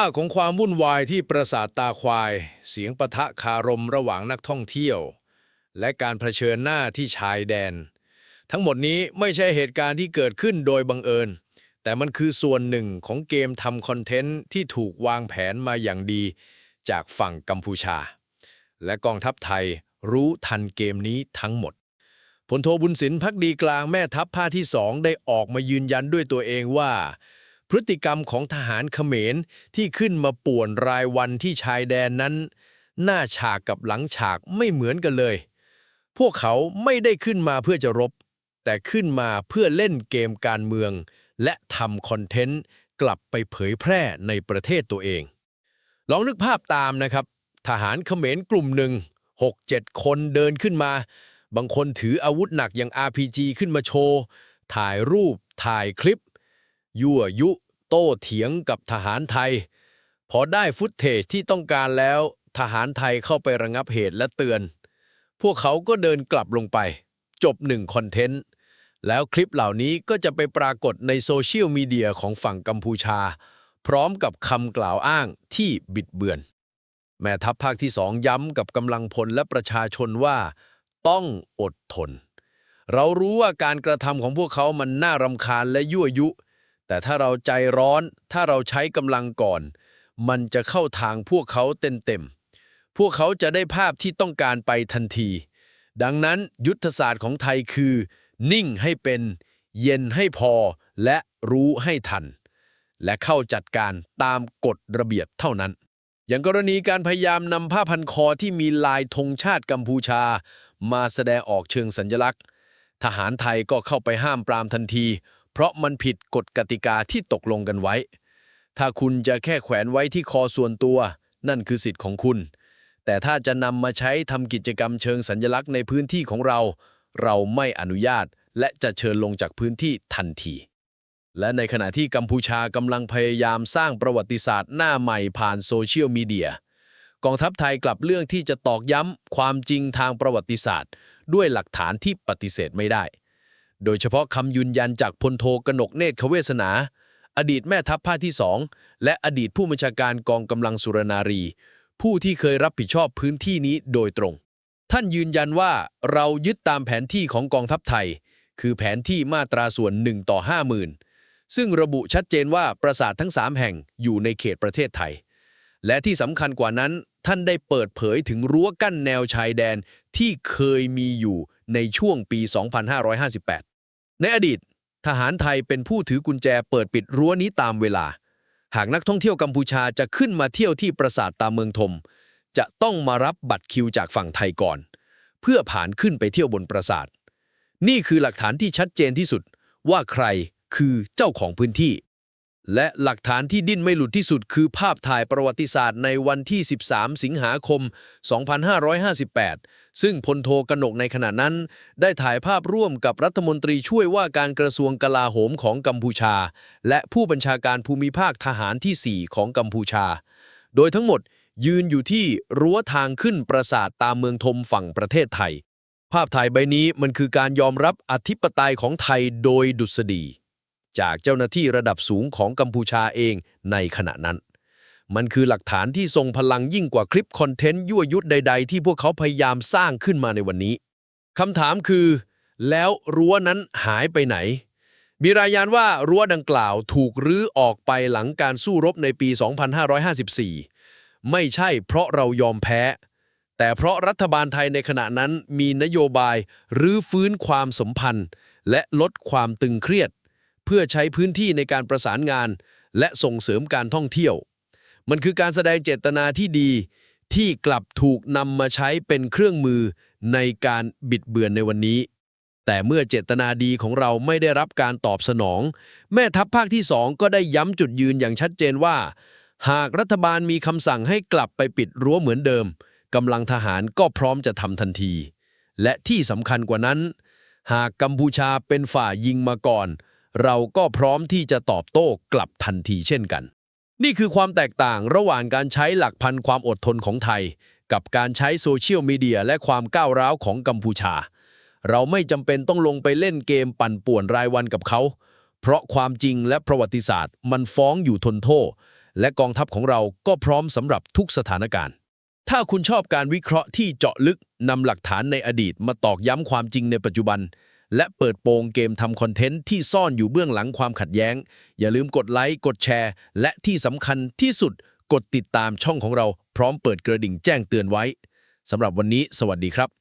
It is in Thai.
ภาคของความวุ่นวายที่ปราสาทตาควาย เสียงปะทะคารมระหว่างนักท่องเที่ยว และการเผชิญหน้าที่ชายแดน ทั้งหมดนี้ไม่ใช่เหตุการณ์ที่เกิดขึ้นโดยบังเอิญ แต่มันคือส่วนหนึ่งของเกมทำคอนเทนต์ที่ถูกวางแผนมาอย่างดี จากฝั่งกัมพูชา และกองทัพไทยรู้ทันเกมนี้ทั้งหมดพลโทบุญสินพักดีกลางแม่ทัพภาคที่สองได้ออกมายืนยันด้วยตัวเองว่า พฤติกรรมของทหารเขมรที่ขึ้นมาป่วนรายวันที่ชายแดนนั้น หน้าฉากกับหลังฉากไม่เหมือนกันเลย พวกเขาไม่ได้ขึ้นมาเพื่อจะรบ แต่ขึ้นมาเพื่อเล่นเกมการเมือง และทำคอนเทนต์กลับไปเผยแพร่ในประเทศตัวเอง ลองนึกภาพตามนะครับ ทหารเขมรกลุ่มหนึ่ง6-7 คนเดินขึ้นมา บางคนถืออาวุธหนักอย่าง RPG ขึ้นมาโชว์ ถ่ายรูป ถ่ายคลิป ยั่วยุโต้เถียงกับทหารไทย พอได้ฟุตเทจที่ต้องการแล้ว ทหารไทยเข้าไประงับเหตุและเตือน พวกเขาก็เดินกลับลงไป จบหนึ่งคอนเทนต์ แล้วคลิปเหล่านี้ก็จะไปปรากฏในโซเชียลมีเดียของฝั่งกัมพูชา พร้อมกับคำกล่าวอ้างที่บิดเบือน แม่ทัพภาคที่สองย้ำกับกำลังพลและประชาชนว่า ต้องอดทน เรารู้ว่าการกระทำของพวกเขามันน่ารำคาญและยั่วยุ แต่ถ้าเราใจร้อน ถ้าเราใช้กำลังก่อน มันจะเข้าทางพวกเขาเต็มๆ พวกเขาจะได้ภาพที่ต้องการไปทันที ดังนั้นยุทธศาสตร์ของไทยคือ นิ่งให้เป็น เย็นให้พอ และรู้ให้ทัน และเข้าจัดการตามกฎระเบียบเท่านั้น อย่างกรณีการพยายามนำผ้าพันคอที่มีลายธงชาติกัมพูชา มาแสดงออกเชิงสัญลักษณ์ ทหารไทยก็เข้าไปห้ามปรามทันที เพราะมันผิดกฎกติกาที่ตกลงกันไว้ ถ้าคุณจะแค่แขวนไว้ที่คอส่วนตัว นั่นคือสิทธิ์ของคุณ แต่ถ้าจะนำมาใช้ทำกิจกรรมเชิงสัญลักษณ์ในพื้นที่ของเรา เราไม่อนุญาต และจะเชิญลงจากพื้นที่ทันที และในขณะที่กัมพูชากำลังพยายามสร้างประวัติศาสตร์หน้าใหม่ผ่านโซเชียลมีเดียกองทัพไทยกลับเรื่องที่จะตอกย้ำความจริงทางประวัติศาสตร์ ด้วยหลักฐานที่ปฏิเสธไม่ได้ โดยเฉพาะคำยืนยันจากพลโทกนกเนตรเขเวสนา อดีตแม่ทัพภาคที่สองและอดีตผู้บัญชาการกองกำลังสุรนารี ผู้ที่เคยรับผิดชอบพื้นที่นี้โดยตรง ท่านยืนยันว่าเรายึดตามแผนที่ของกองทัพไทย คือแผนที่มาตราส่วน1ต่อ50,000 ซึ่งระบุชัดเจนว่าปราสาททั้ง 3 แห่งอยู่ในเขตประเทศไทย และที่สำคัญกว่านั้นท่านได้เปิดเผยถึงรั้วกั้นแนวชายแดนที่เคยมีอยู่ในช่วงปี 2558 ในอดีต ทหารไทยเป็นผู้ถือกุญแจเปิดปิดรั้วนี้ตามเวลา หากนักท่องเที่ยวกัมพูชาจะขึ้นมาเที่ยวที่ปราสาทตามเมืองทมจะต้องมารับบัตรคิวจากฝั่งไทยก่อน เพื่อผ่านขึ้นไปเที่ยวบนปราสาท นี่คือหลักฐานที่ชัดเจนที่สุดว่าใครคือเจ้าของพื้นที่ และหลักฐานที่ดิ้นไม่หลุดที่สุดคือภาพถ่ายประวัติศาสตร์ในวันที่ 13 สิงหาคม 2558 ซึ่งพลโทกนกในขณะนั้น ได้ถ่ายภาพร่วมกับรัฐมนตรีช่วยว่าการกระทรวงกลาโหมของกัมพูชา และผู้บัญชาการภูมิภาคทหารที่ 4 ของกัมพูชา โดยทั้งหมดยืนอยู่ที่รั้วทางขึ้นปราสาทตามเมืองทมฝั่งประเทศไทย ภาพถ่ายใบนี้มันคือการยอมรับอธิปไตยของไทยโดยดุษฎี จากเจ้าหน้าที่ระดับสูงของกัมพูชาเองในขณะนั้น มันคือหลักฐานที่ทรงพลังยิ่งกว่าคลิปคอนเทนต์ยั่วยุใด ๆ ที่พวกเขาพยายามสร้างขึ้นมาในวันนี้คำถามคือ แล้วรั้วนั้นหายไปไหน มีรายงานว่ารั้วดังกล่าวถูกรื้อออกไปหลังการสู้รบในปี 2554 ไม่ใช่เพราะเรายอมแพ้ แต่เพราะรัฐบาลไทยในขณะนั้นมีนโยบายรื้อฟื้นความสัมพันธ์ และลดความตึงเครียด เพื่อใช้พื้นที่ในการประสานงาน และส่งเสริมการท่องเที่ยว มันคือการแสดงเจตนาที่ดี ที่กลับถูกนำมาใช้เป็นเครื่องมือในการบิดเบือนในวันนี้ แต่เมื่อเจตนาดีของเราไม่ได้รับการตอบสนอง แม่ทัพภาคที่สองก็ได้ย้ำจุดยืนอย่างชัดเจนว่า หากรัฐบาลมีคำสั่งให้กลับไปปิดรั้วเหมือนเดิมกำลังทหารก็พร้อมจะทำทันที และที่สำคัญกว่านั้น หากกัมพูชาเป็นฝ่ายยิงมาก่อน เราก็พร้อมที่จะตอบโต้กลับทันทีเช่นกัน นี่คือความแตกต่างระหว่างการใช้หลักพันความอดทนของไทย กับการใช้โซเชียลมีเดียและความก้าวร้าวของกัมพูชา เราไม่จำเป็นต้องลงไปเล่นเกมปั่นป่วนรายวันกับเขา เพราะความจริงและประวัติศาสตร์ มันฟ้องอยู่ทนโทษ และกองทัพของเราก็พร้อมสำหรับทุกสถานการณ์ถ้าคุณชอบการวิเคราะห์ที่เจาะลึกนำหลักฐานในอดีตมาตอกย้ำความจริงในปัจจุบัน และเปิดโปงเกมทำคอนเทนต์ที่ซ่อนอยู่เบื้องหลังความขัดแย้ง อย่าลืมกดไลค์กดแชร์ และที่สำคัญที่สุดกดติดตามช่องของเราพร้อมเปิดกระดิ่งแจ้งเตือนไว้สำหรับวันนี้ สวัสดีครับ